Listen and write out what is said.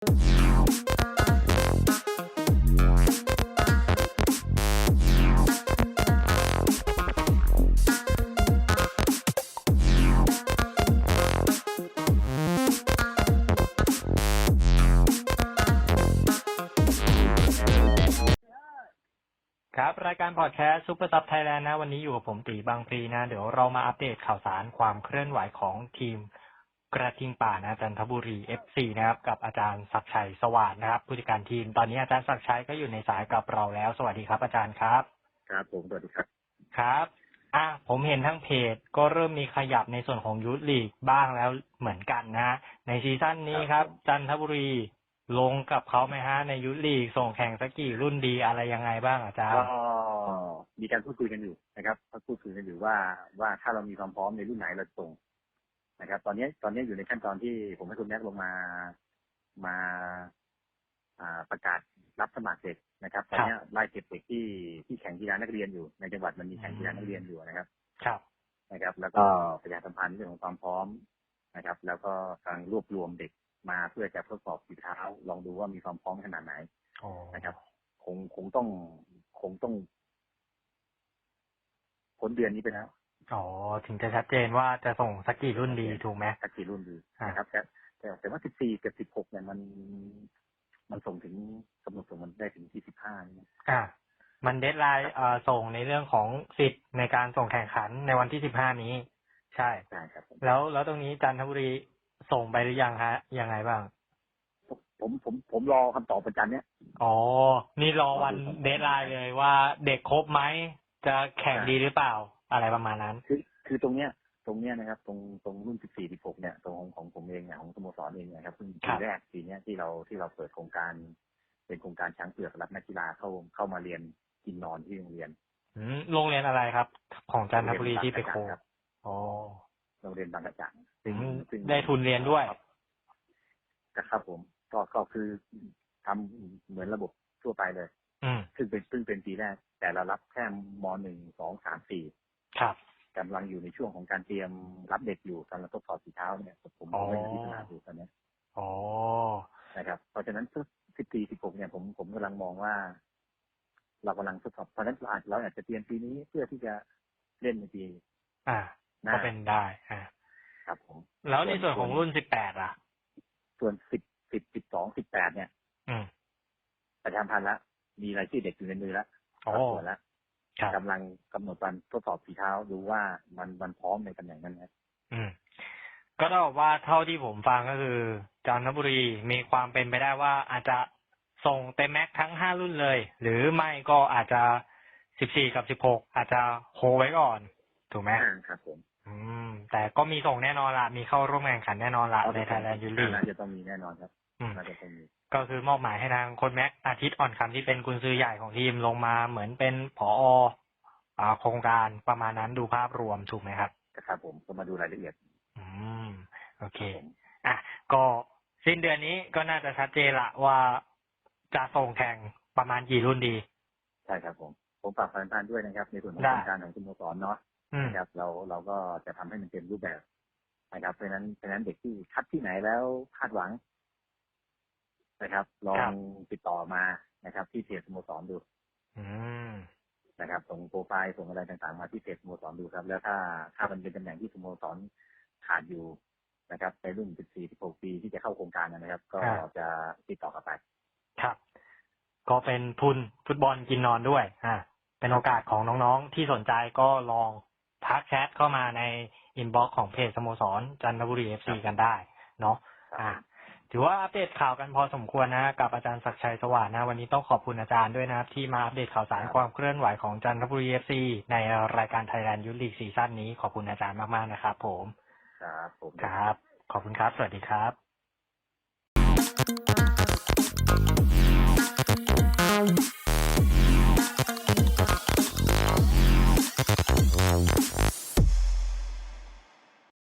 ครับ รายการพอดแคสต์ซูเปอร์ซับไทยแลนด์นะ วันนี้อยู่กับผมตีบางพลีนะ เดี๋ยวเรามาอัปเดตข่าวสารความเคลื่อนไหวของทีม กระทิงป่านะจันทบุรี FC นะครับ กับอาจารย์ศักดิ์ชัยสวัสดนะครับผู้จัดการทีมตอนนี้อาจารย์ศักดิ์ชัยก็อยู่ในสายกับเราแล้ว สวัสดีครับ อาจารย์ครับ ครับผมสวัสดีครับครับอะผมเห็นทั้งเพจก็เริ่มมีขยับในส่วนของยูทลีกบ้างแล้วเหมือนกันนะในซีซั่นนี้ครับ จันทบุรีลงกับเขาไหมฮะ ในยูทลีกส่งแข่งสักกี่รุ่นดีอะไรยังไงบ้างอาจารย์ก็มีการพูดคุยกันอยู่นะครับพูดคุยกันอยู่ว่าว่าถ้าเรามีความพร้อมในรุ่นไหนเราส่ง นะครับ ตอนนี้ตอนนี้อยู่ในขั้นตอนที่ผมให้คุณแม็กซ์ลงมามาอ่าประกาศรับสมัครเด็กนะครับตอนนี้ไล่เก็บเด็กที่ที่แข่งกีฬานักเรียนอยู่ ในจังหวัดมันมีแข่งกีฬานักเรียนอยู่นะครับ ครับ นะครับ แล้วก็ประชาสัมพันธ์เรื่องของความพร้อมนะครับ แล้วก็กำลังรวบรวมเด็กมาเพื่อจะทดสอบฝีเท้า ลองดูว่ามีความพร้อมขนาดไหนโอ้นะครับ คงคงต้องคงต้องพ้นเดือนนี้ไปแล้ว อ๋อถึงจะชัดเจนว่าจะส่งสักกี่รุ่นดีถูกไหมสักกี่รุ่นดีอ่านะครับแต่แต่แต่ว่า14กับ16เนี่ยมัน มันส่งถึงกำหนดส่งมันได้ถึงที่15นี่นะอะมันเดทไลน์เอ่อส่งในเรื่องของสิทธิ์ในการส่งแข่งขันในวันที่สิบห้านี้ ใช่ใช่ครับผมแล้วแล้วตรงนี้จันทบุรีส่งไปหรือยังฮะยังไงบ้าง ผมผมผมรอคำตอบประจันเนี้ยอ๋อ นี่รอวันเดทไลน์เลยว่าเด็กครบไหมจะแข่งใช่ดีหรือเปล่า อะไรประมาณนั้น คือคือตรงเนี้ย ตรงเนี้ยนะครับ ตรงตรงรุ่น 14 16 เนี่ย ตรงของของผมเองเนี่ยของสโมสรเองเนยนะครับเพิ่งครัปีบแรกปีเนี้ยที่เราที่เราเปิดโครงการ เป็นโครงการช้างเผือกรับนักกีฬาเข้าเข้ามาเรียนกินนอนที่โรงเรียนอืมโรงเรียนอะไรครับ ของจันทบุรีที่ไปโคครับอ๋อโรงเรียนบางกระจ่างถึงซึ่งได้ทุนเรียนด้วยครับผมก็ก็คือทำเหมือนระบบทั่วไปเลยอืมซึ่งเป็นซึ่งเป็นปีแรก แต่เรารับแค่มหนึ่งสองสามสี่ ครับกำลังอยู่ในช่วงของการเตรียมรับเด็กอยู่กำลังทดสอบสีเท้าเนี่ยผมอ๋อไม่ได้พิจารณาดูตอนเนี้ยอ๋อนะครับ เพราะฉะนั้นสิบปีสิบหกเนี่ยผมผมกำลังมองว่า เรากำลังทดสอบเพราะฉะนั้นเราอาจเราอาจจะเตรียมปีนี้เพื่อที่จะเล่นในปีอ่าหน้าก็เป็นได้อ่าครับผมแล้วในส่วนของรุ่นสิบแปดอะ ส่วนสิบสิบสิบสองสิบแปดเนี่ย อืมประชาพันธ์ละมีรายชื่อเด็กอยู่ในมือแล้วโอ้รับตรวจแล้วครับ กำลังกำหนดวันทดสอบฝีเท้าดูว่ามันมันพร้อมในตำแหน่งนั้นไหมอืม ก็เท่ากับว่าเท่าที่ผมฟังก็คือจันทบุรีมีความเป็นไปได้ว่าอาจจะส่งเต็มแม็กทั้งห้ารุ่นเลย หรือไม่ก็อาจจะสิบสี่กับสิบหกอาจจะโฮไว้ก่อน ถูกไหมอ่าครับผม อืม แต่ก็มีส่งแน่นอนละมีเข้าร่วมแข่งขันแน่นอนละในไทยแลนด์ยูรีน่าจะต้องมีแน่นอนครับอืมน่าจะต้องมีก็คือมอบหมายให้ทางโคนแม็กอาทิตย์อ่อนคำที่เป็นกุนซือใหญ่ของทีมลงมาเหมือนเป็นผออ่าโครงการประมาณนั้นดูภาพรวมถูกไหมครับครับผมก็มาดูรายละเอียด อืมโอเคผมอะก็สิ้นเดือนนี้ก็น่าจะชัดเจนละว่าจะส่งแข่งประมาณกี่รุ่นดี ใช่ครับผม ผมฝากประธานด้วยนะครับ ในส่วนของได้โครงการของสโมสรเนาะอืม นะครับ เราเราก็จะทำให้มันเต็มรูปแบบนะครับ เพราะฉะนั้นเพราะฉะนั้นเด็กที่คัดที่ไหนแล้วคาดหวังนะครับ ลองติดต่อมานะครับ ที่เพจสโมสรดูอืมนะครับส่งโปรไฟล์ส่งอะไรต่างๆ มาที่เพจสโมสรดูครับ แล้วถ้าถ้ามันเป็นตำแหน่งที่สโมสรขาดอยู่นะครับในรุ่น 14 16 ปีที่จะเข้าโครงการนะครับ ก็ครับจะติดต่อกลับไป ครับ ก็เป็นทุนฟุตบอลกินนอนด้วย อ่า เป็นโอกาสของน้องๆที่สนใจก็ลอง ทักแชทเข้ามาในอินบ็อกซ์ของเพจสโมสร จันทบุรีเอฟซีกันได้ เนาะอ่าถือว่าอัปเดตข่าวกันพอสมควรนะกับอาจารย์ศักดิ์ชัยสวัสดิ์นะวันนี้ต้องขอบคุณอาจารย์ด้วยนะครับ ที่มาอัปเดตข่าวสารครับความเคลื่อนไหวของจันทบุรีเอฟซีในรายการไทยแลนด์ยูลีกซีซั่นนี้ขอบคุณอาจารย์มากๆนะครับผมครับผมครับ ขอบคุณครับ สวัสดีครับ